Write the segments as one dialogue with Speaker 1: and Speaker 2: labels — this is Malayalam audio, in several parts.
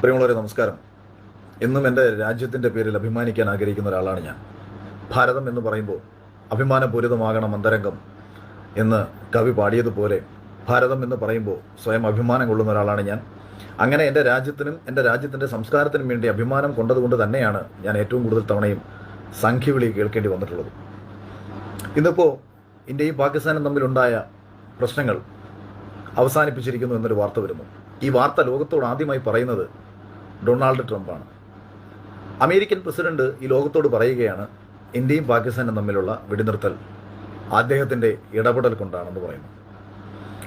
Speaker 1: പ്രിയമുള്ളവരെ നമസ്കാരം. എന്നും എന്റെ രാജ്യത്തിന്റെ പേരിൽ അഭിമാനിക്കാൻ ആഗ്രഹിക്കുന്ന ഒരാളാണ് ഞാൻ. ഭാരതം എന്ന് പറയുമ്പോൾ അഭിമാനപൂരിതമാകണം അന്തരംഗം എന്ന് കവി പാടിയതുപോലെ ഭാരതം എന്ന് പറയുമ്പോൾ സ്വയം അഭിമാനം കൊള്ളുന്ന ഒരാളാണ് ഞാൻ. അങ്ങനെ എന്റെ രാജ്യത്തിനും എന്റെ രാജ്യത്തിന്റെ സംസ്കാരത്തിനും വേണ്ടി അഭിമാനം കൊണ്ടതുകൊണ്ട് തന്നെയാണ് ഞാൻ ഏറ്റവും കൂടുതൽ തവണയും സംഖ്യവിളി കേൾക്കേണ്ടി വന്നിട്ടുള്ളത്. ഇന്നിപ്പോൾ ഇന്ത്യയും പാകിസ്ഥാനും തമ്മിലുണ്ടായ പ്രശ്നങ്ങൾ അവസാനിപ്പിച്ചിരിക്കുന്നു എന്നൊരു വാർത്ത വരുന്നു. ഈ വാർത്ത ലോകത്തോട് ആദ്യമായി പറയുന്നത് ഡൊണാൾഡ് ട്രംപാണ്. അമേരിക്കൻ പ്രസിഡന്റ് ഈ ലോകത്തോട് പറയുകയാണ് ഇന്ത്യയും പാകിസ്ഥാനും തമ്മിലുള്ള വെടിനിർത്തൽ അദ്ദേഹത്തിന്റെ ഇടപെടൽ കൊണ്ടാണെന്ന് പറയുന്നു.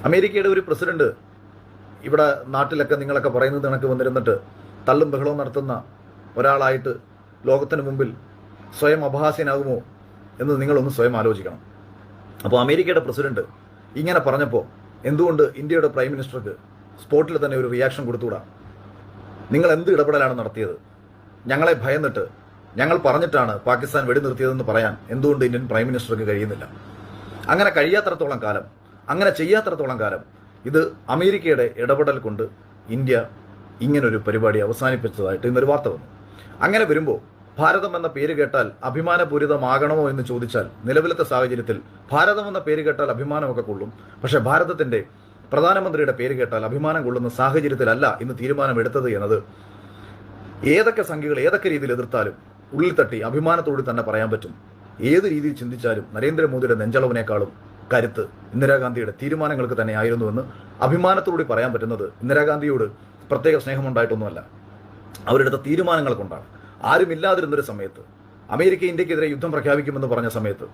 Speaker 1: അമേരിക്കയുടെ ഒരു പ്രസിഡന്റ് ഇവിടെ നാട്ടിലൊക്കെ നിങ്ങളൊക്കെ പറയുന്നത് കണക്ക് വന്നിരുന്നിട്ട് തള്ളും ബഹളവും നടത്തുന്ന ഒരാളായിട്ട് ലോകത്തിന് മുമ്പിൽ സ്വയം അപഹാസ്യനാകുമോ എന്ന് നിങ്ങളൊന്ന് സ്വയം ആലോചിക്കണം. അപ്പോൾ അമേരിക്കയുടെ പ്രസിഡന്റ് ഇങ്ങനെ പറഞ്ഞപ്പോൾ എന്തുകൊണ്ട് ഇന്ത്യയുടെ പ്രൈം മിനിസ്റ്റർക്ക് സ്പോട്ടിൽ തന്നെ ഒരു റിയാക്ഷൻ കൊടുത്തുകൂടാ? നിങ്ങൾ എന്ത് ഇടപെടലാണ് നടത്തിയത്? ഞങ്ങളെ ഭയന്നിട്ട് ഞങ്ങൾ പറഞ്ഞിട്ടാണ് പാകിസ്ഥാൻ വെടിനിർത്തിയതെന്ന് പറയാൻ എന്തുകൊണ്ട് ഇന്ത്യൻ പ്രൈം മിനിസ്റ്റർക്ക് കഴിയുന്നില്ല? അങ്ങനെ കഴിയാത്തടത്തോളം കാലം അങ്ങനെ ചെയ്യാത്തടത്തോളം കാലം ഇത് അമേരിക്കയുടെ ഇടപെടൽ കൊണ്ട് ഇന്ത്യ ഇങ്ങനൊരു പരിപാടി അവസാനിപ്പിച്ചതായിട്ട് ഇന്നൊരു വാർത്ത വന്നു. അങ്ങനെ വരുമ്പോൾ ഭാരതം എന്ന പേര് കേട്ടാൽ അഭിമാനപൂരിതമാകണമോ എന്ന് ചോദിച്ചാൽ നിലവിലത്തെ സാഹചര്യത്തിൽ ഭാരതം എന്ന പേര് കേട്ടാൽ അഭിമാനമൊക്കെ കൊള്ളും. പക്ഷേ ഭാരതത്തിന്റെ പ്രധാനമന്ത്രിയുടെ പേര് കേട്ടാൽ അഭിമാനം കൊള്ളുന്ന സാഹചര്യത്തിലല്ല ഇന്ന് തീരുമാനമെടുത്തത് എന്നത്. ഏതൊക്കെ സംഖ്യകൾ ഏതൊക്കെ രീതിയിൽ എതിർത്താലും ഉള്ളിൽ തട്ടി അഭിമാനത്തോടെ തന്നെ പറയാൻ പറ്റും. ഏത് രീതിയിൽ ചിന്തിച്ചാലും നരേന്ദ്രമോദിയുടെ നെഞ്ചളവിനേക്കാളും കരുത്ത് ഇന്ദിരാഗാന്ധിയുടെ തീരുമാനങ്ങൾക്ക് തന്നെ ആയിരുന്നുവെന്ന് അഭിമാനത്തോടെ പറയാൻ പറ്റുന്നത് ഇന്ദിരാഗാന്ധിയോട് പ്രത്യേക സ്നേഹമുണ്ടായിട്ടൊന്നുമല്ല. അവരെടുത്ത തീരുമാനങ്ങൾ കൊണ്ടാണ്. ആരുമില്ലാതിരുന്നൊരു സമയത്ത് അമേരിക്ക ഇന്ത്യക്കെതിരെ യുദ്ധം പ്രഖ്യാപിക്കുമെന്ന് പറഞ്ഞ സമയത്ത്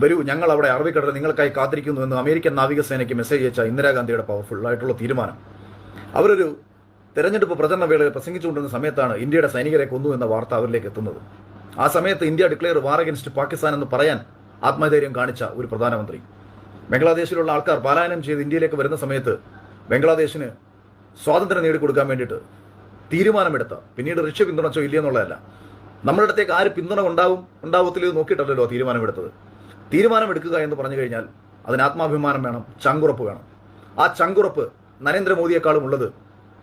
Speaker 1: വരൂ ഞങ്ങൾ അവിടെ അറബിക്കടലിൽ നിങ്ങൾക്കായി കാത്തിരിക്കുന്നു എന്ന് അമേരിക്കൻ നാവികസേനയ്ക്ക് മെസ്സേജ് അയച്ച ഇന്ദിരാഗാന്ധിയുടെ പവർഫുൾ ആയിട്ടുള്ള തീരുമാനം. അവരൊരു തെരഞ്ഞെടുപ്പ് പ്രചരണ വേളയിൽ പ്രസംഗിച്ചുകൊണ്ടിരുന്ന സമയത്താണ് ഇന്ത്യയുടെ സൈനികരെ കൊന്നു എന്ന വാർത്ത അവരിലേക്ക് എത്തുന്നത്. ആ സമയത്ത് India declare war against Pakistan എന്ന് പറയാൻ ആത്മധൈര്യം കാണിച്ച ഒരു പ്രധാനമന്ത്രി. ബംഗ്ലാദേശിലുള്ള ആൾക്കാർ പാലായനം ചെയ്ത് ഇന്ത്യയിലേക്ക് വരുന്ന സമയത്ത് ബംഗ്ലാദേശിന് സ്വാതന്ത്ര്യം നേടിക്കൊടുക്കാൻ വേണ്ടിയിട്ട് തീരുമാനമെടുത്ത പിന്നീട് റഷ്യ പിന്തുണച്ചോ ഇല്ലയെന്നുള്ളതല്ല നമ്മളുടെ അടുത്തേക്ക് ആര് പിന്തുണ ഉണ്ടാവും ഉണ്ടാവത്തില്ലോ നോക്കിയിട്ടല്ലല്ലോ തീരുമാനമെടുത്തത്. തീരുമാനമെടുക്കുക എന്ന് പറഞ്ഞു കഴിഞ്ഞാൽ അതിന് ആത്മാഭിമാനം വേണം ചങ്കുറപ്പ് വേണം. ആ ചങ്കുറപ്പ് നരേന്ദ്രമോദിയെക്കാളും ഉള്ളത്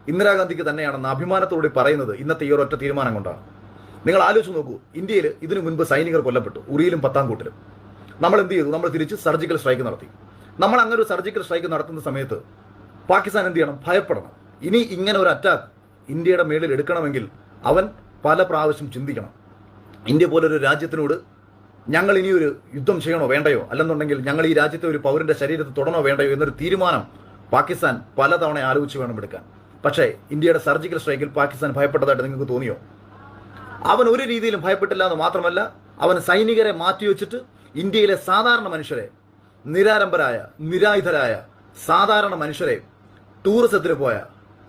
Speaker 1: ഇന്ദിരാഗാന്ധിക്ക് തന്നെയാണെന്ന് അഭിമാനത്തോടെ പറയുന്നത് ഇന്നത്തെ ഈ ഒരൊറ്റ തീരുമാനം കൊണ്ടാണ്. നിങ്ങൾ ആലോചിച്ച് നോക്കൂ ഇന്ത്യയിൽ ഇതിനു മുൻപ് സൈനികർ കൊല്ലപ്പെട്ടു ഉറിയിലും പത്താംകൂട്ടിലും നമ്മൾ എന്ത് ചെയ്തു? നമ്മൾ തിരിച്ച് സർജിക്കൽ സ്ട്രൈക്ക് നടത്തി. നമ്മൾ അങ്ങനെ ഒരു സർജിക്കൽ സ്ട്രൈക്ക് നടത്തുന്ന സമയത്ത് പാകിസ്ഥാൻ എന്ത് ചെയ്യണം? ഭയപ്പെടണം. ഇനി ഇങ്ങനെ ഒരു അറ്റാക്ക് ഇന്ത്യയുടെ മേളിൽ എടുക്കണമെങ്കിൽ അവൻ പല പ്രാവശ്യം ചിന്തിക്കണം. ഇന്ത്യ പോലൊരു രാജ്യത്തിനോട് ഞങ്ങൾ ഇനിയൊരു യുദ്ധം ചെയ്യണോ വേണ്ടയോ? അല്ലെന്നുണ്ടെങ്കിൽ ഞങ്ങൾ ഈ രാജ്യത്തെ ഒരു പൗരന്റെ ശരീരത്തിൽ തൊടണോ വേണ്ടയോ എന്നൊരു തീരുമാനം പാകിസ്ഥാൻ പലതവണ ആലോചിച്ച് വേണം എടുക്കാൻ. പക്ഷേ ഇന്ത്യയുടെ സർജിക്കൽ സ്ട്രൈക്കിൽ പാകിസ്ഥാൻ ഭയപ്പെട്ടതായിട്ട് നിങ്ങൾക്ക് തോന്നിയോ? അവൻ ഒരു രീതിയിലും ഭയപ്പെട്ടില്ല എന്ന് മാത്രമല്ല അവൻ സൈനികരെ മാറ്റിവെച്ചിട്ട് ഇന്ത്യയിലെ സാധാരണ മനുഷ്യരെ നിരാരംഭരായ നിരായുധരായ സാധാരണ മനുഷ്യരെ ടൂറിസത്തിന് പോയ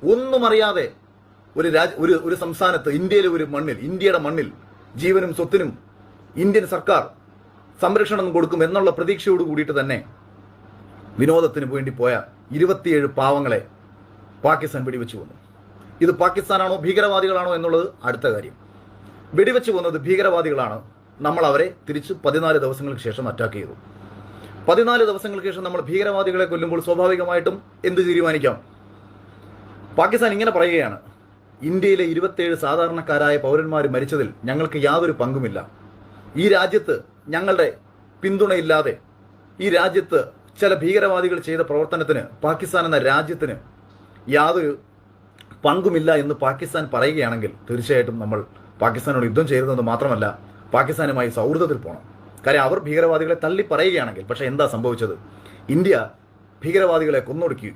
Speaker 1: ഒന്നും അറിയാതെ ഒരു രാജ് ഒരു ഒരു സംസ്ഥാനത്ത് ഇന്ത്യയിലെ ഒരു മണ്ണിൽ ഇന്ത്യയുടെ മണ്ണിൽ ജീവനും സ്വത്തിനും ഇന്ത്യൻ സർക്കാർ സംരക്ഷണം കൊടുക്കും എന്നുള്ള പ്രതീക്ഷയോട് കൂടിയിട്ട് തന്നെ വിനോദത്തിന് വേണ്ടി പോയ ഇരുപത്തിയേഴ് പാവങ്ങളെ പാകിസ്ഥാൻ വെടിവെച്ചു കൊന്നു. ഇത് പാകിസ്ഥാനാണോ ഭീകരവാദികളാണോ എന്നുള്ളത് അടുത്ത കാര്യം. വെടിവെച്ച് കൊന്നത് ഭീകരവാദികളാണ്. നമ്മൾ അവരെ തിരിച്ച് പതിനാല് ദിവസങ്ങൾക്ക് ശേഷം അറ്റാക്ക് ചെയ്തു. പതിനാല് ദിവസങ്ങൾക്ക് ശേഷം നമ്മൾ ഭീകരവാദികളെ കൊല്ലുമ്പോൾ സ്വാഭാവികമായിട്ടും എന്ത് തീരുമാനിക്കാം? പാകിസ്ഥാൻ ഇങ്ങനെ പറയുകയാണ്. ഇന്ത്യയിലെ ഇരുപത്തേഴ് സാധാരണക്കാരായ പൗരന്മാർ മരിച്ചതിൽ ഞങ്ങൾക്ക് യാതൊരു പങ്കുമില്ല. ഈ രാജ്യത്ത് ഞങ്ങളുടെ പിന്തുണയില്ലാതെ ഈ രാജ്യത്ത് ചില ഭീകരവാദികൾ ചെയ്ത പ്രവർത്തനത്തിന് പാകിസ്ഥാൻ എന്ന രാജ്യത്തിന് യാതൊരു പങ്കുമില്ല എന്ന് പാകിസ്ഥാൻ പറയുകയാണെങ്കിൽ തീർച്ചയായിട്ടും നമ്മൾ പാകിസ്ഥാനോട് യുദ്ധം ചെയ്യുന്നത് മാത്രമല്ല പാകിസ്ഥാനുമായി സൗഹൃദത്തിൽ പോകണം കാര്യം അവർ ഭീകരവാദികളെ തള്ളി പറയുകയാണെങ്കിൽ പക്ഷേ എന്താ സംഭവിച്ചത്? ഇന്ത്യ ഭീകരവാദികളെ കൊന്നൊടുക്കി.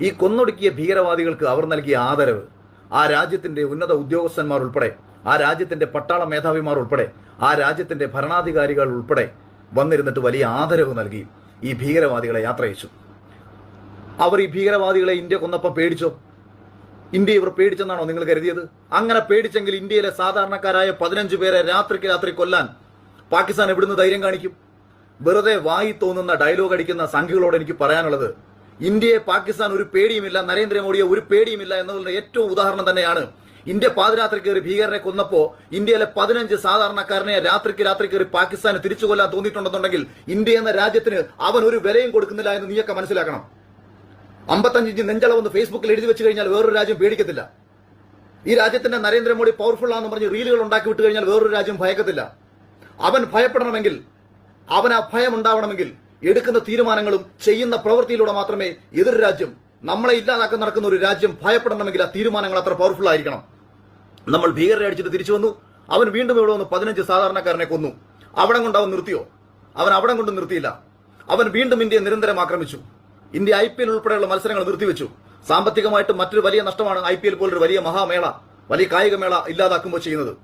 Speaker 1: ഈ കൊന്നൊടുക്കിയ ഭീകരവാദികൾക്ക് അവർ നൽകിയ ആദരവ് ആ രാജ്യത്തിന്റെ ഉന്നത ഉദ്യോഗസ്ഥന്മാർ ഉൾപ്പെടെ ആ രാജ്യത്തിന്റെ പട്ടാള മേധാവിമാർ ഉൾപ്പെടെ ആ രാജ്യത്തിന്റെ ഭരണാധികാരികൾ ഉൾപ്പെടെ വന്നിരുന്നിട്ട് വലിയ ആദരവ് നൽകി ഈ ഭീകരവാദികളെ യാത്രയച്ചു അവർ ഈ ഭീകരവാദികളെ ഇന്ത്യ കൊന്നപ്പം പേടിച്ചോ? ഇന്ത്യ ഇവർ പേടിച്ചെന്നാണോ നിങ്ങൾ കരുതിയത്? അങ്ങനെ പേടിച്ചെങ്കിൽ ഇന്ത്യയിലെ സാധാരണക്കാരായ പതിനഞ്ച് പേരെ രാത്രിക്ക് രാത്രി കൊല്ലാൻ പാകിസ്ഥാൻ എവിടുന്ന് ധൈര്യം കാണിക്കും? വെറുതെ വായി തോന്നുന്ന ഡയലോഗ് അടിക്കുന്ന സംഘികളോട് എനിക്ക് പറയാനുള്ളത് ഇന്ത്യയെ പാകിസ്ഥാൻ ഒരു പേടിയുമില്ല നരേന്ദ്രമോദിയെ ഒരു പേടിയുമില്ല എന്നതിന്റെ ഏറ്റവും ഉദാഹരണം തന്നെയാണ് ഇന്ത്യ പാതിരാത്രി കയറി ഭീകരനെ കൊന്നപ്പോ ഇന്ത്യയിലെ പതിനഞ്ച് സാധാരണക്കാരനെ രാത്രിക്ക് രാത്രി കയറി പാകിസ്ഥാന് തിരിച്ചു കൊല്ലാൻ തോന്നിയിട്ടുണ്ടെന്നുണ്ടെങ്കിൽ ഇന്ത്യ എന്ന രാജ്യത്തിന് അവൻ ഒരു വിലയും കൊടുക്കുന്നില്ല എന്ന് നീയൊക്കെ മനസ്സിലാക്കണം. അമ്പത്തഞ്ച് ഇഞ്ച് നെഞ്ചളവെന്ന് ഫേസ്ബുക്കിൽ എഴുതി വെച്ച് കഴിഞ്ഞാൽ വേറൊരു രാജ്യം പേടിക്കത്തില്ല. ഈ രാജ്യത്തിന്റെ നരേന്ദ്രമോദി പവർഫുൾ ആണെന്ന് പറഞ്ഞ് റീലുകൾ ഉണ്ടാക്കി വിട്ടു കഴിഞ്ഞാൽ വേറൊരു രാജ്യം ഭയക്കത്തില്ല. അവൻ ഭയപ്പെടണമെങ്കിൽ അവൻ ആ ഭയം ഉണ്ടാവണമെങ്കിൽ എടുക്കുന്ന തീരുമാനങ്ങളും ചെയ്യുന്ന പ്രവൃത്തിയിലൂടെ മാത്രമേ എതിർ രാജ്യം നമ്മളെ ഇല്ലാതാക്കാൻ നടക്കുന്ന ഒരു രാജ്യം ഭയപ്പെടണമെങ്കിൽ ആ തീരുമാനങ്ങൾ അത്ര പവർഫുൾ ആയിരിക്കണം. നമ്മൾ ഭീകരരെ അടിച്ചിട്ട് തിരിച്ചു വന്നു. അവൻ വീണ്ടും ഇവിടെ വന്ന് പതിനഞ്ച് സാധാരണക്കാരനെ കൊന്നു. അവിടെ കൊണ്ട് അവൻ നിർത്തിയോ? അവൻ അവിടെ കൊണ്ട് നിർത്തിയില്ല. അവൻ വീണ്ടും ഇന്ത്യയെ നിരന്തരം ആക്രമിച്ചു. ഇന്ത്യ ഐ പി എൽ ഉൾപ്പെടെയുള്ള മത്സരങ്ങൾ നിർത്തിവെച്ചു. സാമ്പത്തികമായിട്ട് മറ്റൊരു വലിയ നഷ്ടമാണ് ഐ പി എൽ പോലൊരു വലിയ മഹാമേള വലിയ കായികമേള ഇല്ലാതാക്കുമ്പോൾ ചെയ്യുന്നത്.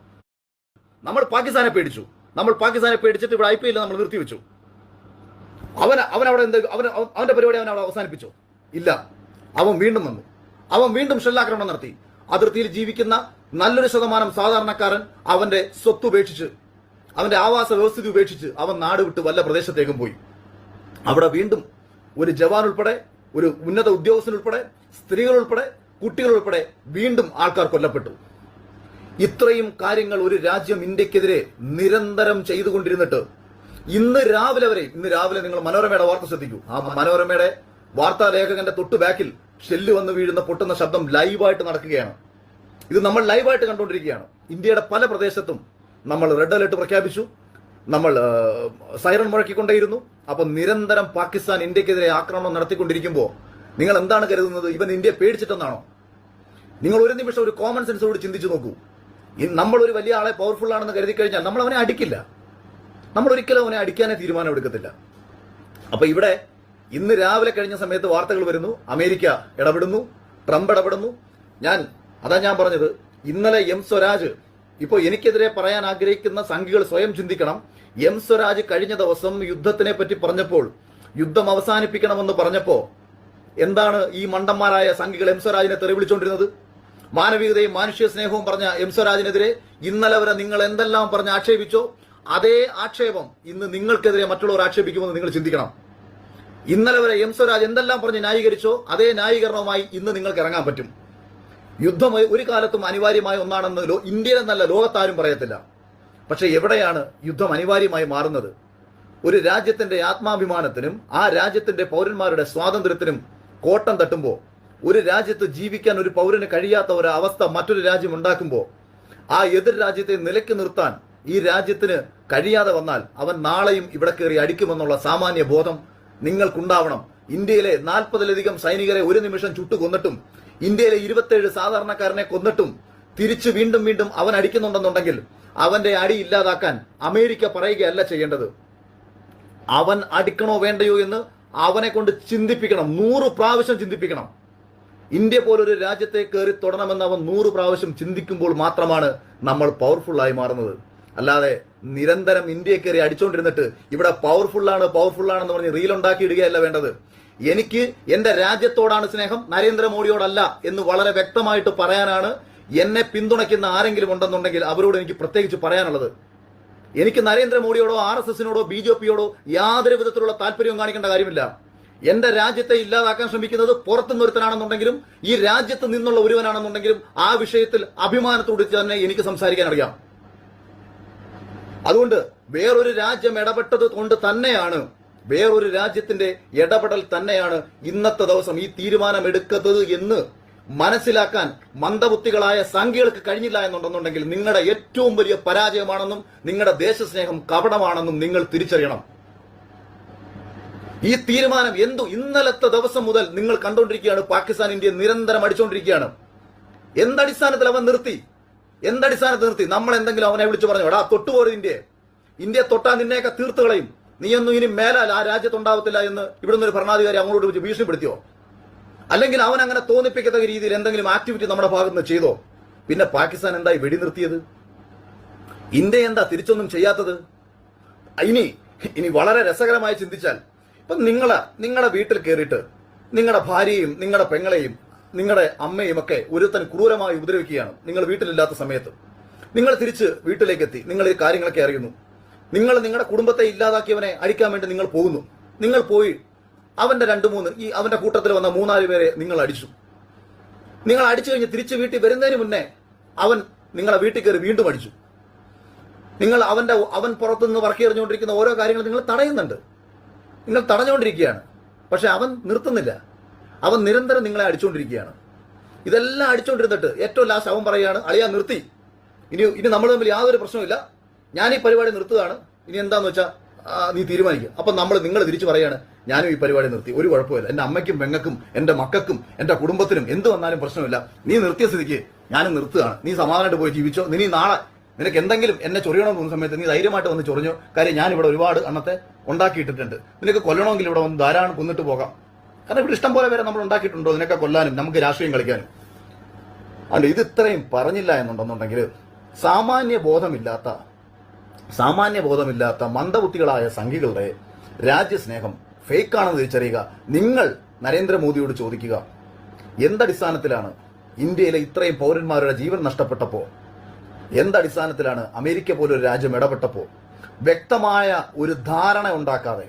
Speaker 1: നമ്മൾ പാകിസ്ഥാനെ പേടിച്ചു. നമ്മൾ പാകിസ്ഥാനെ പേടിച്ചിട്ട് ഇവിടെ ഐ പി എല്ലിൽ നമ്മൾ നിർത്തിവെച്ചു. അവൻ അവൻ അവിടെ എന്ത് അവൻ അവന്റെ പരിപാടി അവൻ അവിടെ അവസാനിപ്പിച്ചോ. ഇല്ല. അവൻ വീണ്ടും വന്നു. അവൻ വീണ്ടും ഷെല്ലാക്രമണം നടത്തി. അതിർത്തിയിൽ ജീവിക്കുന്ന നല്ലൊരു ശതമാനം സാധാരണക്കാരൻ അവന്റെ സ്വത്ത് ഉപേക്ഷിച്ച് അവന്റെ ആവാസ വ്യവസ്ഥിതി ഉപേക്ഷിച്ച് അവൻ നാട് വിട്ട് വല്ല പ്രദേശത്തേക്കും പോയി. അവിടെ വീണ്ടും ഒരു ജവാൻ ഉൾപ്പെടെ ഒരു ഉന്നത ഉദ്യോഗസ്ഥൻ ഉൾപ്പെടെ സ്ത്രീകൾ ഉൾപ്പെടെ കുട്ടികൾ ഉൾപ്പെടെ വീണ്ടും ആൾക്കാർ കൊല്ലപ്പെട്ടു. ഇത്രയും കാര്യങ്ങൾ ഒരു രാജ്യം ഇന്ത്യക്കെതിരെ നിരന്തരം ചെയ്തുകൊണ്ടിരുന്നിട്ട് ഇന്ന് രാവിലെ വരെ ഇന്ന് രാവിലെ നിങ്ങൾ മനോരമയുടെ വാർത്ത ശ്രദ്ധിക്കൂ. ആ മനോരമയുടെ വാർത്താ ലേഖകന്റെ തൊട്ടു ബാക്കിൽ ഷെല്ല് വന്ന് വീഴുന്ന പൊട്ടുന്ന ശബ്ദം ലൈവായിട്ട് നടക്കുകയാണ്. ഇത് നമ്മൾ ലൈവായിട്ട് കണ്ടുകൊണ്ടിരിക്കുകയാണ്. ഇന്ത്യയുടെ പല പ്രദേശത്തും നമ്മൾ റെഡ് അലർട്ട് പ്രഖ്യാപിച്ചു. നമ്മൾ സൈറൺ മുഴക്കിക്കൊണ്ടേയിരുന്നു. അപ്പം നിരന്തരം പാകിസ്ഥാൻ ഇന്ത്യക്കെതിരെ ആക്രമണം നടത്തിക്കൊണ്ടിരിക്കുമ്പോൾ നിങ്ങൾ എന്താണ് കരുതുന്നത്? ഇവൻ ഇന്ത്യയെ പേടിച്ചിട്ടെന്നാണോ? നിങ്ങൾ ഒരു നിമിഷം ഒരു കോമൺ സെൻസോട് ചിന്തിച്ചു നോക്കൂ. നമ്മൾ ഒരു വലിയ ആളെ പവർഫുൾ ആണെന്ന് കരുതി കഴിഞ്ഞാൽ നമ്മൾ അവനെ അടിക്കില്ല. നമ്മൾ ഒരിക്കലും അവനെ അടിക്കാനേ തീരുമാനം എടുക്കത്തില്ല. അപ്പൊ ഇവിടെ ഇന്ന് രാവിലെ കഴിഞ്ഞ സമയത്ത് വാർത്തകൾ വരുന്നു. അമേരിക്ക ഇടപെടുന്നു. ട്രംപ് ഇടപെടുന്നു. ഞാൻ അതാ ഞാൻ പറഞ്ഞത്. ഇന്നലെ എം സ്വരാജ് ഇപ്പോൾ എനിക്കെതിരെ പറയാൻ ആഗ്രഹിക്കുന്ന സംഘികൾ സ്വയം ചിന്തിക്കണം. എം സ്വരാജ് കഴിഞ്ഞ ദിവസം യുദ്ധത്തിനെ പറ്റി പറഞ്ഞപ്പോൾ യുദ്ധം അവസാനിപ്പിക്കണമെന്ന് പറഞ്ഞപ്പോൾ എന്താണ് ഈ മണ്ടന്മാരായ സംഘികൾ എം സ്വരാജിനെ തെറി വിളിച്ചുകൊണ്ടിരുന്നത് മാനവികതയും മാനുഷ്യ സ്നേഹവും പറഞ്ഞ എം സ്വരാജിനെതിരെ ഇന്നലെ വരെ നിങ്ങൾ എന്തെല്ലാം പറഞ്ഞ് ആക്ഷേപിച്ചോ അതേ ആക്ഷേപം ഇന്ന് നിങ്ങൾക്കെതിരെ മറ്റുള്ളവർ ആക്ഷേപിക്കുമെന്ന് നിങ്ങൾ ചിന്തിക്കണം. ഇന്നലെ വരെ എം സ്വരാജ് എന്തെല്ലാം പറഞ്ഞ് ന്യായീകരിച്ചോ അതേ ന്യായീകരണവുമായി ഇന്ന് നിങ്ങൾക്ക് ഇറങ്ങാൻ പറ്റും. യുദ്ധം ഒരു കാലത്തും അനിവാര്യമായ ഒന്നാണെന്ന് ലോ- ഇന്ത്യയിലെന്നല്ല ലോകത്താരും പറയത്തില്ല. പക്ഷെ എവിടെയാണ് യുദ്ധം അനിവാര്യമായി മാറുന്നത്? ഒരു രാജ്യത്തിന്റെ ആത്മാഭിമാനത്തിനും ആ രാജ്യത്തിന്റെ പൗരന്മാരുടെ സ്വാതന്ത്ര്യത്തിനും കോട്ടം തട്ടുമ്പോൾ ഒരു രാജ്യത്ത് ജീവിക്കാൻ ഒരു പൗരന് കഴിയാത്ത ഒരു അവസ്ഥ മറ്റൊരു രാജ്യം ഉണ്ടാക്കുമ്പോൾ ആ എതിർ രാജ്യത്തെ നിലയ്ക്ക് നിർത്താൻ ഈ രാജ്യത്തിന് കഴിയാതെ വന്നാൽ അവൻ നാളെയും ഇവിടെ കയറി അടിക്കുമെന്നുള്ള സാമാന്യ ബോധം നിങ്ങൾക്കുണ്ടാവണം. ഇന്ത്യയിലെ നാൽപ്പതിലധികം സൈനികരെ ഒരു നിമിഷം ചുട്ടുകൊന്നിട്ടും ഇന്ത്യയിലെ ഇരുപത്തേഴ് സാധാരണക്കാരനെ കൊന്നിട്ടും തിരിച്ചു വീണ്ടും വീണ്ടും അവൻ അടിക്കുന്നുണ്ടെന്നുണ്ടെങ്കിൽ അവന്റെ അടി ഇല്ലാതാക്കാൻ അമേരിക്ക പറയുകയല്ല ചെയ്യേണ്ടത്. അവൻ അടിക്കണോ വേണ്ടയോ എന്ന് അവനെ കൊണ്ട് ചിന്തിപ്പിക്കണം. നൂറ് പ്രാവശ്യം ചിന്തിപ്പിക്കണം. ഇന്ത്യ പോലൊരു രാജ്യത്തെ കയറി തൊടണമെന്ന് അവൻ നൂറ് പ്രാവശ്യം ചിന്തിക്കുമ്പോൾ മാത്രമാണ് നമ്മൾ പവർഫുള്ളായി മാറുന്നത്. അല്ലാതെ നിരന്തരം ഇന്ത്യയെ കയറി അടിച്ചുകൊണ്ടിരുന്നിട്ട് ഇവിടെ പവർഫുള്ളാണ് പവർഫുള്ളാണെന്ന് പറഞ്ഞ് റീൽ ഉണ്ടാക്കി ഇടുകയല്ല വേണ്ടത്. എനിക്ക് എന്റെ രാജ്യത്തോടാണ് സ്നേഹം നരേന്ദ്രമോദിയോടല്ല എന്ന് വളരെ വ്യക്തമായിട്ട് പറയാനാണ് എന്നെ പിന്തുണയ്ക്കുന്ന ആരെങ്കിലും ഉണ്ടെന്നുണ്ടെങ്കിൽ അവരോട് എനിക്ക് പ്രത്യേകിച്ച് പറയാനുള്ളത്. എനിക്ക് നരേന്ദ്രമോദിയോടോ ആർ എസ് എസിനോടോ ബി ജെ പിയോടോ യാതൊരു വിധത്തിലുള്ള താല്പര്യവും കാണിക്കേണ്ട കാര്യമില്ല. എന്റെ രാജ്യത്തെ ഇല്ലാതാക്കാൻ ശ്രമിക്കുന്നത് പുറത്തുനിന്ന് ഒരുത്തനാണെന്നുണ്ടെങ്കിലും ഈ രാജ്യത്ത് നിന്നുള്ള ഒരുവനാണെന്നുണ്ടെങ്കിലും ആ വിഷയത്തിൽ അഭിമാനത്തോട് തന്നെ എനിക്ക് സംസാരിക്കാൻ അറിയാം. അതുകൊണ്ട് വേറൊരു രാജ്യം ഇടപെട്ടത് കൊണ്ട് തന്നെയാണ് വേറൊരു രാജ്യത്തിന്റെ ഇടപെടൽ തന്നെയാണ് ഇന്നത്തെ ദിവസം ഈ തീരുമാനം എടുക്കുന്നത് എന്ന് മനസ്സിലാക്കാൻ മന്ദബുദ്ധികളായ സംഖ്യകൾക്ക് കഴിഞ്ഞില്ല എന്നുണ്ടെന്നുണ്ടെങ്കിൽ നിങ്ങളുടെ ഏറ്റവും വലിയ പരാജയമാണെന്നും നിങ്ങളുടെ ദേശസ്നേഹം കപടമാണെന്നും നിങ്ങൾ തിരിച്ചറിയണം. ഈ തീരുമാനം എന്തു ഇന്നലത്തെ ദിവസം മുതൽ നിങ്ങൾ കണ്ടുകൊണ്ടിരിക്കുകയാണ്. പാകിസ്ഥാൻ ഇന്ത്യ നിരന്തരം അടിച്ചുകൊണ്ടിരിക്കുകയാണ്. എന്തടിസ്ഥാനത്തിൽ അവൻ നിർത്തി? എന്തടിസ്ഥാനത്തിൽ നിർത്തി? നമ്മൾ എന്തെങ്കിലും അവനെ വിളിച്ചു പറഞ്ഞു എടാ തൊട്ടുപോരും ഇന്ത്യ ഇന്ത്യ തൊട്ടാ നിന്നെയൊക്കെ തീർത്ത് കളയും നീയൊന്നും ഇനി മേലാൽ ആ രാജ്യത്ത് ഉണ്ടാവത്തില്ല എന്ന് ഇവിടുന്ന് ഒരു ഭരണാധികാരി അങ്ങോട്ട് വിളിച്ച് ഭീഷണിപ്പെടുത്തിയോ? അല്ലെങ്കിൽ അവൻ അങ്ങനെ തോന്നിപ്പിക്കത്തക്ക രീതിയിൽ എന്തെങ്കിലും ആക്ടിവിറ്റി നമ്മുടെ ഭാഗത്ത് നിന്ന് ചെയ്തോ? പിന്നെ പാകിസ്ഥാൻ എന്തായി വെടി നിർത്തിയത് ഇന്ത്യ എന്താ തിരിച്ചൊന്നും ചെയ്യാത്തത്? ഇനി ഇനി വളരെ രസകരമായി ചിന്തിച്ചാൽ ഇപ്പൊ നിങ്ങളെ നിങ്ങളുടെ വീട്ടിൽ കയറിയിട്ട് നിങ്ങളുടെ ഭാര്യയും നിങ്ങളുടെ പെങ്ങളെയും നിങ്ങളുടെ അമ്മയും ഒക്കെ ഒരുത്തൻ ക്രൂരമായി ഉപദ്രവിക്കുകയാണ്. നിങ്ങൾ വീട്ടിലില്ലാത്ത സമയത്ത്. നിങ്ങൾ തിരിച്ച് വീട്ടിലേക്ക് എത്തി നിങ്ങൾ ഈ കാര്യങ്ങളൊക്കെ അറിയുന്നു. നിങ്ങൾ നിങ്ങളുടെ കുടുംബത്തെ ഇല്ലാതാക്കിയവനെ അടിക്കാൻ വേണ്ടി നിങ്ങൾ പോകുന്നു. നിങ്ങൾ പോയി അവന്റെ രണ്ട് മൂന്ന് ഈ അവന്റെ കൂട്ടത്തിൽ വന്ന മൂന്നാൽ പേരെ നിങ്ങൾ അടിച്ചു. നിങ്ങൾ അടിച്ചു കഴിഞ്ഞ് തിരിച്ച് വീട്ടിൽ വരുന്നതിന് മുന്നേ അവൻ നിങ്ങളെ വീട്ടിൽ കയറി വീണ്ടും അടിച്ചു. നിങ്ങൾ അവന്റെ അവൻ പുറത്തുനിന്ന് വർക്ക് എറിഞ്ഞുകൊണ്ടിരിക്കുന്ന ഓരോ കാര്യങ്ങളും നിങ്ങൾ തടയുന്നുണ്ട്. നിങ്ങൾ തടഞ്ഞുകൊണ്ടിരിക്കുകയാണ്. പക്ഷെ അവൻ നിർത്തുന്നില്ല. അവൻ നിരന്തരം നിങ്ങളെ അടിച്ചുകൊണ്ടിരിക്കുകയാണ്. ഇതെല്ലാം അടിച്ചുകൊണ്ടിരുന്നിട്ട് ഏറ്റവും ലാസ്റ്റ് അവൻ പറയുകയാണ് അളിയാ നിർത്തി. ഇനി ഇനി നമ്മൾ തമ്മിൽ യാതൊരു പ്രശ്നമില്ല ഞാൻ ഈ പരിപാടി നിർത്തുകയാണ്. ഇനി എന്താന്ന് വെച്ചാൽ നീ തീരുമാനിക്കുക അപ്പം നമ്മൾ നിങ്ങൾ തിരിച്ചു പറയാണ് ഞാനും ഈ പരിപാടി നിർത്തി. ഒരു കുഴപ്പമില്ല എന്റെ അമ്മയ്ക്കും പെങ്ങൾക്കും എന്റെ മക്കൾക്കും എന്റെ കുടുംബത്തിനും എന്ത് വന്നാലും പ്രശ്നമില്ല. നീ നിർത്തിയ സ്ഥിതിക്ക് ഞാനും നിർത്തുകയാണ്. നീ സമാധാനമായിട്ട് പോയി ജീവിച്ചോ? നീ നാളെ നിനക്ക് എന്തെങ്കിലും എന്നെ ചൊറിയണമെന്ന് തോന്നുന്ന സമയത്ത് നീ ധൈര്യമായിട്ട് വന്ന് ചൊറിഞ്ഞു? കാര്യം ഞാൻ ഇവിടെ ഒരുപാട് എണ്ണത്തെ ഉണ്ടാക്കിയിട്ടിട്ടുണ്ട്. നിനക്ക് കൊല്ലണമെങ്കിൽ ഇവിടെ വന്ന് ധാരാളം കൊന്നിട്ട് പോകാം. കാരണം ഇവിടെ ഇഷ്ടം പോലെ വരെ നമ്മൾ ഉണ്ടാക്കിയിട്ടുണ്ടോ? നിനക്ക് കൊല്ലാനും നമുക്ക് രാഷ്ട്രീയം കളിക്കാനും. അതുകൊണ്ട് ഇത് ഇത്രയും പറഞ്ഞില്ല എന്നുണ്ടെന്നുണ്ടെങ്കിൽ സാമാന്യ ബോധമില്ലാത്ത സാമാന്യ ബോധമില്ലാത്ത മന്ദബുദ്ധികളായ സംഘികളുടെ രാജ്യസ്നേഹം ഫേക്കാണെന്ന് തിരിച്ചറിയുക. നിങ്ങൾ നരേന്ദ്രമോദിയോട് ചോദിക്കുക എന്തടിസ്ഥാനത്തിലാണ് ഇന്ത്യയിലെ ഇത്രയും പൗരന്മാരുടെ ജീവൻ നഷ്ടപ്പെട്ടപ്പോൾ എന്തടിസ്ഥാനത്തിലാണ് അമേരിക്ക പോലൊരു രാജ്യം ഇടപെട്ടപ്പോൾ വ്യക്തമായ ഒരു ധാരണ ഉണ്ടാക്കാതെ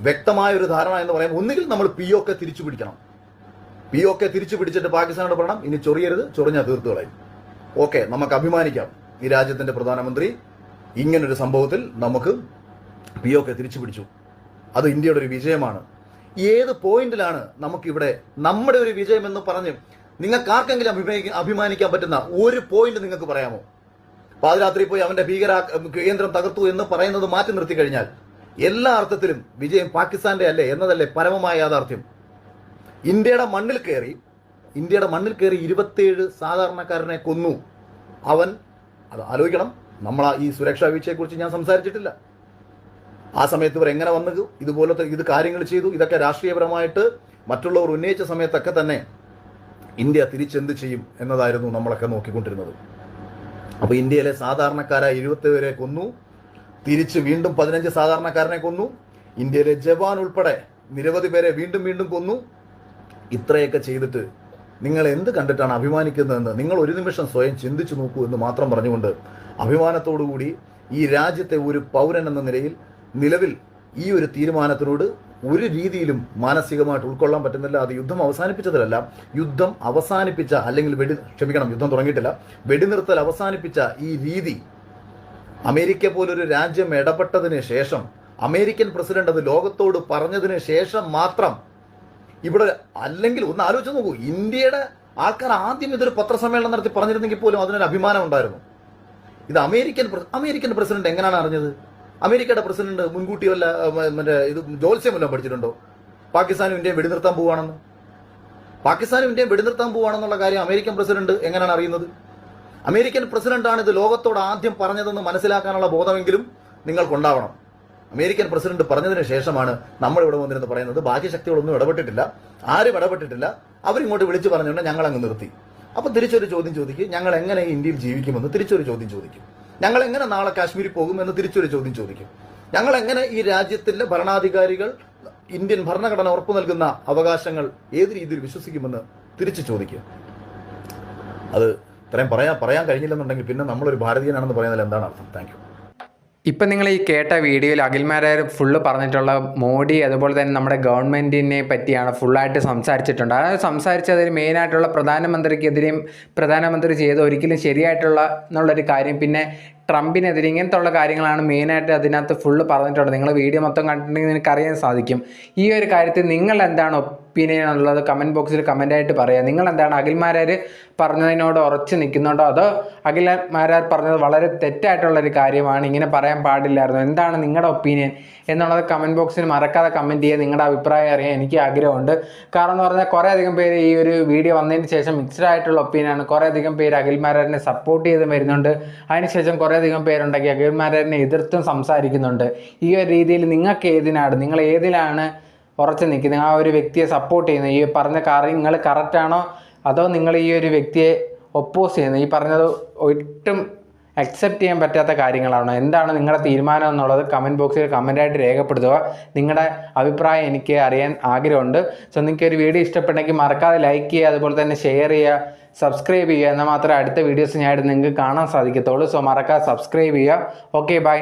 Speaker 1: വ്യക്തമായ ഒരു ധാരണ എന്ന് പറയുമ്പോൾ ഒന്നുകിൽ നമ്മൾ പി ഒ കെ തിരിച്ചു പിടിക്കണം. പി ഒ കെ തിരിച്ചു പിടിച്ചിട്ട് പാകിസ്ഥാനോട് പറയണം ഇനി ചൊറിയരുത് ചൊറിഞ്ഞാൽ തീർത്തുകളായി. കളയും ഓക്കെ നമുക്ക് അഭിമാനിക്കാം ഈ രാജ്യത്തിന്റെ പ്രധാനമന്ത്രി. ഇങ്ങനൊരു സംഭവത്തിൽ നമുക്ക് പി ഒ കെ തിരിച്ചു പിടിച്ചു അത് ഇന്ത്യയുടെ ഒരു വിജയമാണ്. ഏത് പോയിന്റിലാണ് നമുക്കിവിടെ നമ്മുടെ ഒരു വിജയം എന്ന് പറഞ്ഞ് നിങ്ങൾക്ക് ആർക്കെങ്കിലും അഭിമാനിക്കാൻ അഭിമാനിക്കാൻ പറ്റുന്ന ഒരു പോയിന്റ് നിങ്ങൾക്ക് പറയാമോ? പാതിരാത്രി പോയി അവന്റെ ഭീകര കേന്ദ്രം തകർത്തു എന്ന് പറയുന്നത് മാറ്റി നിർത്തി കഴിഞ്ഞാൽ എല്ലാ അർത്ഥത്തിലും വിജയം പാകിസ്ഥാന്റെ അല്ലേ എന്നതല്ലേ പരമമായ യാഥാർത്ഥ്യം. ഇന്ത്യയുടെ മണ്ണിൽ കയറി ഇന്ത്യയുടെ മണ്ണിൽ കയറി ഇരുപത്തിയേഴ് സാധാരണക്കാരനെ കൊന്നു. അവൻ അത് ആലോചിക്കണം നമ്മൾ ഈ സുരക്ഷാ വീഴ്ചയെക്കുറിച്ച് ഞാൻ സംസാരിച്ചിട്ടില്ല. ആ സമയത്ത് ഇവർ എങ്ങനെ വന്നു ഇതുപോലത്തെ ഇത് കാര്യങ്ങൾ ചെയ്തു? ഇതൊക്കെ രാഷ്ട്രീയപരമായിട്ട് മറ്റുള്ളവർ ഉന്നയിച്ച സമയത്തൊക്കെ തന്നെ ഇന്ത്യ തിരിച്ചെന്ത് ചെയ്യും എന്നതായിരുന്നു നമ്മളൊക്കെ നോക്കിക്കൊണ്ടിരുന്നത്. അപ്പോൾ ഇന്ത്യയിലെ സാധാരണക്കാരായ ഇരുപത്തി പേരെ കൊന്നു. തിരിച്ച് വീണ്ടും പതിനഞ്ച് സാധാരണക്കാരനെ കൊന്നു. ഇന്ത്യയിലെ ജവാൻ ഉൾപ്പെടെ നിരവധി പേരെ വീണ്ടും വീണ്ടും കൊന്നു. ഇത്രയൊക്കെ ചെയ്തിട്ട് നിങ്ങൾ എന്ത് കണ്ടിട്ടാണ് അഭിമാനിക്കുന്നതെന്ന് നിങ്ങൾ ഒരു നിമിഷം സ്വയം ചിന്തിച്ചു നോക്കൂ എന്ന് മാത്രം പറഞ്ഞുകൊണ്ട് അഭിമാനത്തോടുകൂടി ഈ രാജ്യത്തെ ഒരു പൗരൻ എന്ന നിലയിൽ നിലവിൽ ഈ ഒരു തീരുമാനത്തിനോട് ഒരു രീതിയിലും മാനസികമായിട്ട് ഉൾക്കൊള്ളാൻ പറ്റുന്നില്ല. അത് യുദ്ധം അവസാനിപ്പിച്ചതിലല്ല. യുദ്ധം അവസാനിപ്പിച്ച അല്ലെങ്കിൽ വെടി ക്ഷമിക്കണം യുദ്ധം തുടങ്ങിയിട്ടില്ല. വെടിനിർത്തൽ അവസാനിപ്പിച്ച ഈ രീതി അമേരിക്ക പോലൊരു രാജ്യം ഇടപെട്ടതിന് ശേഷം അമേരിക്കൻ പ്രസിഡന്റ് അത് ലോകത്തോട് പറഞ്ഞതിന് ശേഷം മാത്രം ഇവിടെ അല്ലെങ്കിൽ ഒന്ന് ആലോചിച്ച് നോക്കൂ. ഇന്ത്യയുടെ ആൾക്കാർ ആദ്യം ഇതൊരു പത്രസമ്മേളനം നടത്തി പറഞ്ഞിരുന്നെങ്കിൽ പോലും അതിനൊരു അഭിമാനം ഉണ്ടായിരുന്നു. ഇത് അമേരിക്കൻ അമേരിക്കൻ പ്രസിഡന്റ് എങ്ങനെയാണ് അറിഞ്ഞത്? അമേരിക്കയുടെ പ്രസിഡന്റ് മുൻകൂട്ടി വല്ല മറ്റേ ഇത് ജോത്സ്യം വല്ലതും പഠിച്ചിട്ടുണ്ടോ? പാകിസ്ഥാനും ഇന്ത്യയും വെടിനിർത്താൻ പോവുകയാണെന്ന്. പാകിസ്ഥാനും ഇന്ത്യയും വെടിനിർത്താൻ പോവുകയാണെന്നുള്ള കാര്യം അമേരിക്കൻ പ്രസിഡന്റ് എങ്ങനെയാണ് അറിയുന്നത്? അമേരിക്കൻ പ്രസിഡന്റാണ് ഇത് ലോകത്തോട് ആദ്യം പറഞ്ഞതെന്ന് മനസ്സിലാക്കാനുള്ള ബോധമെങ്കിലും നിങ്ങൾക്കുണ്ടാവണം. അമേരിക്കൻ പ്രസിഡന്റ് പറഞ്ഞതിന് ശേഷമാണ് നമ്മൾ ഇവിടെ വന്നിരുന്ന് പറയുന്നത്. ബാക്കി ശക്തികളൊന്നും ഇടപെട്ടിട്ടില്ല. ആരും ഇടപെട്ടിട്ടില്ല. അവരിങ്ങോട്ട് വിളിച്ചു പറഞ്ഞുകൊണ്ട് ഞങ്ങൾ അങ്ങ് നിർത്തി. അപ്പൊ തിരിച്ചൊരു ചോദ്യം ചോദിക്കും. ഞങ്ങൾ എങ്ങനെ ഇന്ത്യയിൽ ജീവിക്കുമെന്ന് തിരിച്ചൊരു ചോദ്യം ചോദിക്കും. ഞങ്ങൾ എങ്ങനെ നാളെ കാശ്മീരിൽ പോകുമെന്ന് തിരിച്ചൊരു ചോദ്യം ചോദിക്കും. ഞങ്ങൾ എങ്ങനെ ഈ രാജ്യത്തിലെ ഭരണാധികാരികൾ ഇന്ത്യൻ ഭരണഘടന ഉറപ്പു നൽകുന്ന അവകാശങ്ങൾ ഏത് രീതിയിൽ വിശ്വസിക്കുമെന്ന് തിരിച്ചു ചോദിക്കും. അത് ഇത്രയും പറയാൻ പറയാൻ കഴിഞ്ഞില്ലെന്നുണ്ടെങ്കിൽ പിന്നെ നമ്മളൊരു ഭാരതീയനാണെന്ന് പറയുന്നതിൽ എന്താണ് അർത്ഥം? താങ്ക്
Speaker 2: ഇപ്പം നിങ്ങൾ ഈ കേട്ട വീഡിയോയിൽ അഖിൽമാരായ ഫുള്ള് പറഞ്ഞിട്ടുള്ള മോഡി അതുപോലെ തന്നെ നമ്മുടെ ഗവൺമെന്റിനെ പറ്റിയാണ് ഫുള്ളായിട്ട് സംസാരിച്ചിട്ടുണ്ട്. അതായത് സംസാരിച്ചതിൽ മെയിനായിട്ടുള്ള പ്രധാനമന്ത്രിക്കെതിരെയും പ്രധാനമന്ത്രി ചെയ്ത ഒരിക്കലും ശരിയായിട്ടുള്ള എന്നുള്ളൊരു കാര്യം. പിന്നെ ട്രംപിനെതിരെ ഇങ്ങനത്തെ കാര്യങ്ങളാണ് മെയിനായിട്ട് അതിനകത്ത് ഫുള്ള് പറഞ്ഞിട്ടുള്ളത്. നിങ്ങൾ വീഡിയോ മൊത്തം കണ്ടിട്ടുണ്ടെങ്കിൽ നിങ്ങൾക്ക് അറിയാൻ സാധിക്കും. ഈ ഒരു കാര്യത്തിൽ നിങ്ങൾ എന്താണ് ഒപ്പീനിയൻ ഉള്ളത്? കമന്റ് ബോക്സിൽ കമന്റായിട്ട് പറയുക നിങ്ങൾ എന്താണ് അഖിൽമാരാർ പറഞ്ഞതിനോട് ഉറച്ചു നിൽക്കുന്നുണ്ടോ? അതോ അഖിൽമാരാർ പറഞ്ഞത് വളരെ തെറ്റായിട്ടുള്ളൊരു കാര്യമാണ് ഇങ്ങനെ പറയാൻ പാടില്ലായിരുന്നു? എന്താണ് നിങ്ങളുടെ ഒപ്പീനിയൻ എന്നുള്ളത് കമന്റ് ബോക്സിൽ മറക്കാതെ കമന്റ് ചെയ്യുക. നിങ്ങളുടെ അഭിപ്രായം അറിയാൻ എനിക്ക് ആഗ്രഹമുണ്ട്. കാരണം എന്ന് പറഞ്ഞാൽ കുറേ അധികം പേര് ഈ ഒരു വീഡിയോ വന്നതിന് ശേഷം മിക്സ്ഡ് ആയിട്ടുള്ള ഒപ്പീനിയനാണ് കുറേ അധികം പേര് അഖിൽമാരാറിനെ സപ്പോർട്ട് ചെയ്ത് വരുന്നുണ്ട്. അതിനുശേഷം കുറേ അധികം പേരുണ്ടെങ്കിൽ അഖിൽമാരാറിനെ എതിർത്തും സംസാരിക്കുന്നുണ്ട്. ഈ ഒരു രീതിയിൽ നിങ്ങൾക്ക് ഏതിനാണ്? നിങ്ങൾ ഏതിലാണ് ഉറച്ചു നിൽക്കുന്നത്? ആ ഒരു വ്യക്തിയെ സപ്പോർട്ട് ചെയ്യുന്നത്? ഈ പറഞ്ഞ കാര്യം നിങ്ങൾ കറക്റ്റാണോ അതോ നിങ്ങൾ ഈ ഒരു വ്യക്തിയെ ഒപ്പോസ് ചെയ്യുന്നത്? ഈ പറഞ്ഞത് ഒട്ടും അക്സെപ്റ്റ് ചെയ്യാൻ പറ്റാത്ത കാര്യങ്ങളാണോ? എന്താണ് നിങ്ങളുടെ തീരുമാനം എന്നുള്ളത് കമന്റ് ബോക്സിൽ കമന്റായിട്ട് രേഖപ്പെടുത്തുക. നിങ്ങളുടെ അഭിപ്രായം എനിക്ക് അറിയാൻ ആഗ്രഹമുണ്ട്. സോ നിങ്ങൾക്ക് ഒരു വീഡിയോ ഇഷ്ടപ്പെട്ടെങ്കിൽ മറക്കാതെ ലൈക്ക് ചെയ്യുക അതുപോലെ തന്നെ ഷെയർ ചെയ്യുക സബ്സ്ക്രൈബ് ചെയ്യുക. എന്നാൽ മാത്രമേ അടുത്ത വീഡിയോസ് ഞാൻ നിങ്ങൾക്ക് കാണാൻ സാധിക്കത്തുള്ളൂ. സോ മറക്കാതെ സബ്സ്ക്രൈബ് ചെയ്യുക. Okay bye